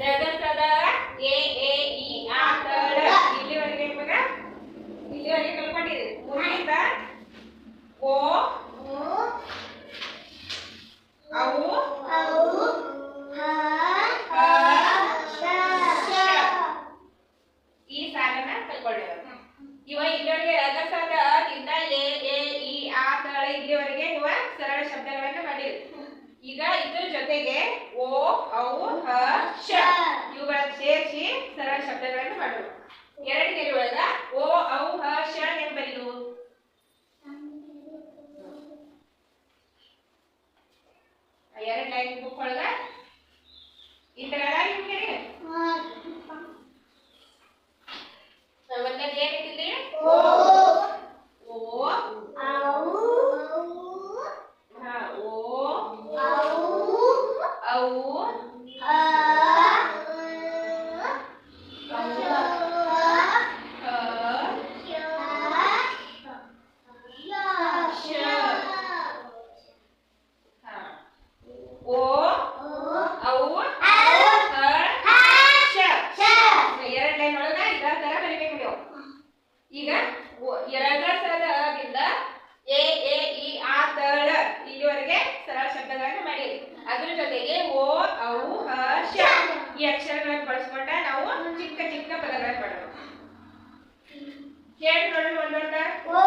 ರೆಗಲ್ತದ A A E ಆ ತಳ ಇಲ್ಲಿವರೆಗೆ ಇವಾಗ ಇಲ್ಲಿವರೆಗೆ ಕಲ್ಕೊಂಡಿದ್ದೀವಿ ಮುಂದಿನ ಓ ಅವು ಎರಡು ಲೈನ್ ಬುಕ್ ಒಳಗ? ಈ ತರ ಅದ ಏನೈತಿ ಇಲ್ಲಿ ಜೊತೆಗೆ ಓ, ಔ ಅ ಈ ಅಕ್ಷರಗಳನ್ನು ಬಳಸ್ಕೊಂಡ ನಾವು ಚಿಕ್ಕ ಚಿಕ್ಕ ಪದಗಳನ್ನು ಮಾಡೋಣ ಕೇಳಿ ನೋಡೋಣ ಒಂದೊಂದ. ಓ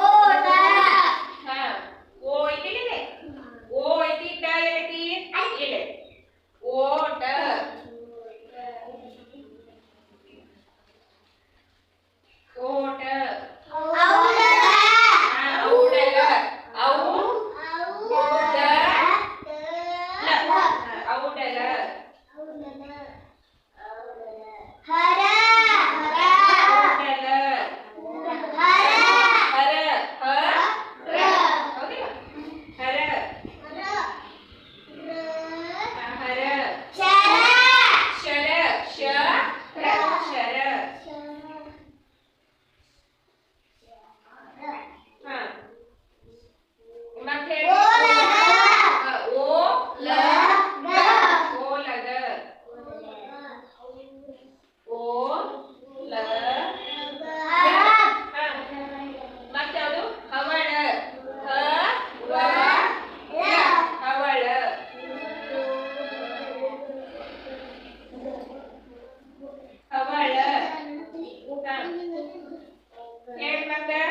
शब्द है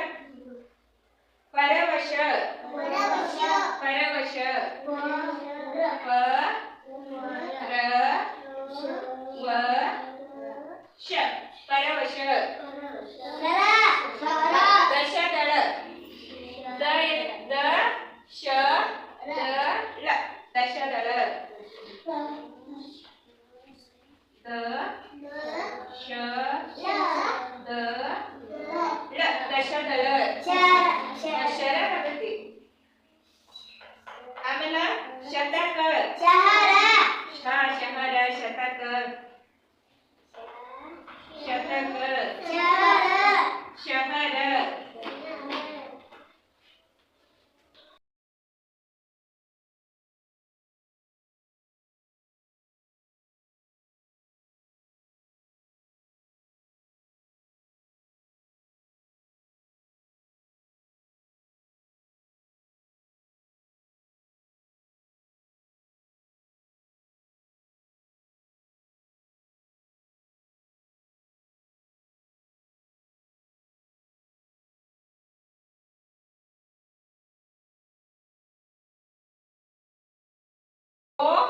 परवश परवश परवश पर Oh!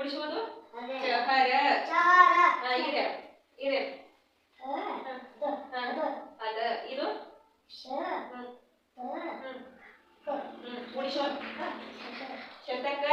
ಗುಡಿಸೋದು ಚಹಾರ. ಚಹಾರ. ಇದೆ ಇದೆ ಅದ. ಇದು? ಗುಡಿಸೋದು ಶತಕ.